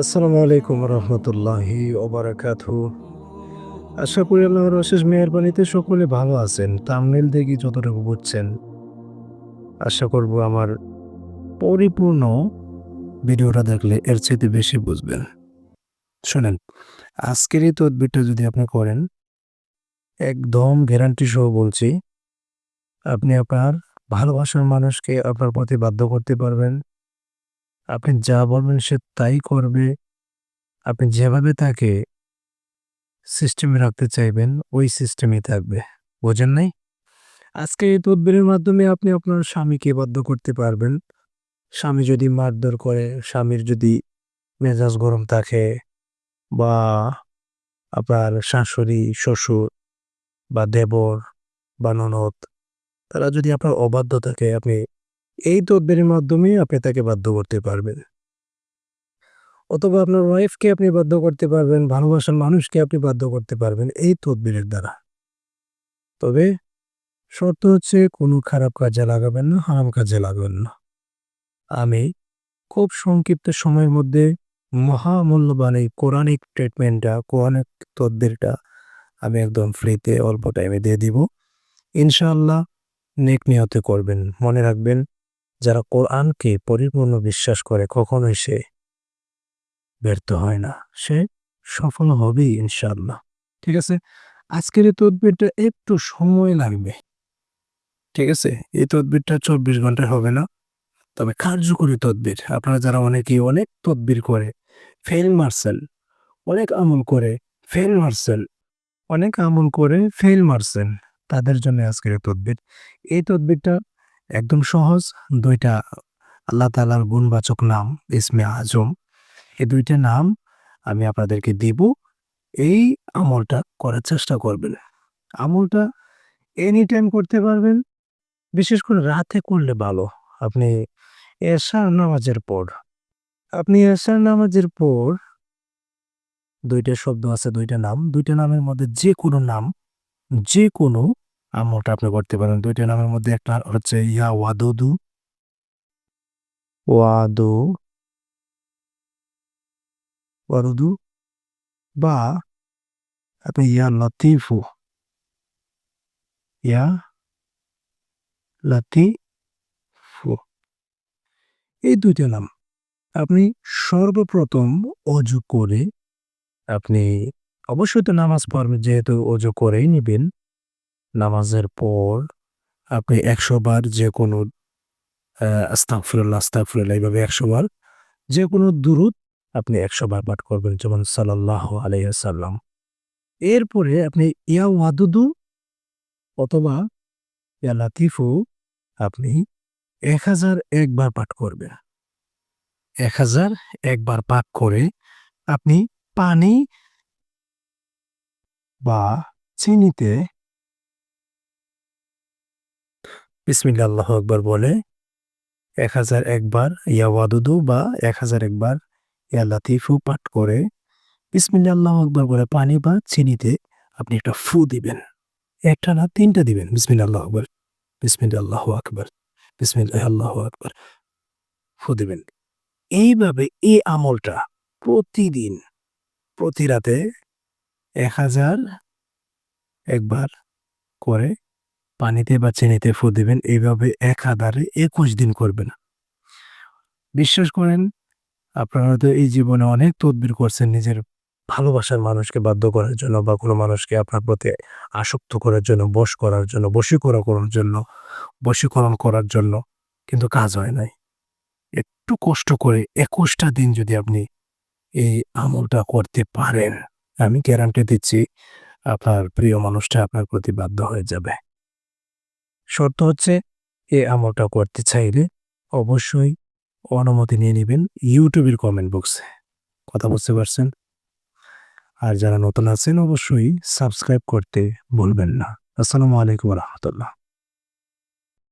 আসসালামু আলাইকুম রহমতুল্লাহি ওবারাকাতহু। আশা করি আল্লাহর অশেষ মেহরবানিতে সকলে ভালো আছেন, তামনেল দেখি যতটুকু বুঝছেন। আশা করব আমার পরিপূর্ণ ভিডিওটা দেখলে এর চাইতে বেশি বুঝবেন। শোনেন, আজকের এই তদবিরটা যদি আপনি করেন, একদম গ্যারান্টি সহ বলছি, আপনি আপনার ভালোবাসার মানুষকে আপনার প্রতি বাধ্য করতে পারবেন। আপনি যা বলবেন সে তাই করবে। আপনি যেভাবে তাকে সিস্টেমে রাখতে চাইবেন, ওই সিস্টেমে থাকবে। বোঝেন নাই? আজকে এই তদবিরের মাধ্যমে আপনি আপনার স্বামীকে বাধ্য করতে পারবেন। স্বামী যদি মারধর করে, স্বামীর যদি মেজাজ গরম থাকে বা আপনার শাশুড়ি, শ্বশুর বা দেবর বা ননদ, তারা যদি আপনার অবাধ্য থাকে আপনি এই তদবিরের মাধ্যমে আপনি তাকে বাধ্য করতে পারবেন। অথবা আপনার ওয়াইফকে আপনি বাধ্য করতে পারবেন, ভালোবাসার মানুষকে আপনি বাধ্য করতে পারবেন এই তদবিরের দ্বারা। তবে শর্ত হচ্ছে কোনো খারাপ কাজে লাগাবেন না, হারাম কাজে লাগাবেন না। আমি খুব সংক্ষিপ্ত সময়ের মধ্যে মহামূল্যবান এই কোরআনিক ট্রিটমেন্টটা কোরআনিক তদবিরটা আমি একদম ফ্রিতে অল্প টাইমে দিয়ে দিব। ইনশাআল্লাহ নেক নিয়তে করবেন। মনে রাখবেন যারা কোরআনকে পরিপূর্ণ বিশ্বাস করে, কখনোই সে ব্যর্থ হয় না। সে সফল হবেই, ইনশাআল্লাহ। ঠিক আছে? আজকের এই তদবিরটা একটু সময় লাগবে। ঠিক আছে? এই তদবিরটা চব্বিশ ঘন্টায় হবে না। তবে কার্যকরী তদবির। আপনারা যারা অনেকেই অনেক তদবির করে ফেল মারছেন, অনেক আমল করে ফেল মারছেন, অনেক আমল করে ফেল মারছেন, তাদের জন্য আজকের এই তদবির। এই তদবিরটা একদম সহজ। দুইটা আল্লাহ তালার গুণবাচক নাম, ইসমে আজম। এই দুইটা নাম আমি আপনাদেরকে দিব। এই আমলটা করার চেষ্টা করবেন। আমলটা এনি টাইম করতে পারবেন। বিশেষ করে রাতে করলে ভালো। আপনি এশার নামাজের পর, আপনি এশার নামাজের পর দুইটা শব্দ আছে, দুইটা নাম। দুইটা নামের মধ্যে যে কোনো নাম যে কোনো আমলটা আপনি করতে পারেন। দুইটা নামের মধ্যে একটা হচ্ছে ইয়া ওয়াদুদু। ওয়াদু। ওয়াদুদু? বা আপনি ইয়া লতিফু। ইয়া লাতিফু। এই দুইটা নাম আপনি সর্বপ্রথম অজু করে আপনি অবশ্যই তো নামাজ পড়বেন, যেহেতু অজু করেই নেবেন। নামাজের পর আপনি একশো বার যে কোনো আস্তাফরুল্লাহ আস্তাফরুল্লাহ এইভাবে একশো বার যে কোনো দুরুদ আপনি একশো বার পাঠ করবেন, যেমন সাল্লাহ আলাইসাল্লাম এরপরে আপনি ইয়া ওয়াদুদু অথবা ইয়া লাতিফু আপনি এক হাজার একবার পাঠ করবেন। এক হাজার একবার পাঠ করে আপনি পানি বা চিনিতে বিসমিল্লা আল্লাহ একবার বলে, এক হাজার একবার ইয়া ওয়াদুদু বা এক হাজার একবার ইয়া লাতিফু পাঠ করে বিসমিল্লা আল্লাহ একবার বলে পানি বা চিনিতে আপনি একটা ফু দিবেন। একটা না তিনটা দিবেন। বিসমিল্লা আল্লাহ আকবর বিসমিল্লা আল্লাহ আকবর বিসমিল্লাহ আল্লাহ আকবর ফু দিবেন। এইভাবে এই আমলটা প্রতিদিন, প্রতি রাতে এক হাজার একবার করে পানিতে বা চিনিতে ফু দিবেন। এইভাবে এক আধারে একুশ দিন করবেন বিশ্বাস করেন, আপনারা তো এই জীবনে অনেক তদবির করছেন নিজের ভালোবাসার মানুষকে বাধ্য করার জন্য বা কোনো মানুষকে আপনার প্রতি আসক্ত করার জন্য, বশ করার জন্য, বশীকরণ করার জন্য, বশীকরণ করার জন্য কিন্তু কাজ হয় নাই। একটু কষ্ট করে একুশটা দিন যদি আপনি এই আমলটা করতে পারেন, আমি গ্যারান্টি দিচ্ছি আপনার প্রিয় মানুষটা আপনার প্রতি বাধ্য হয়ে যাবে। শর্ত হচ্ছে, এ আমলটা করতে চাইলে অবশ্যই অনুমতি নিয়ে নেবেন ইউটিউবের কমেন্ট বক্সে কথা বুঝতে পারছেন? আর যারা নতুন আছেন, অবশ্যই সাবস্ক্রাইব করতে ভুলবেন না। আসসালামু আলাইকুম রহমতুল্লাহ।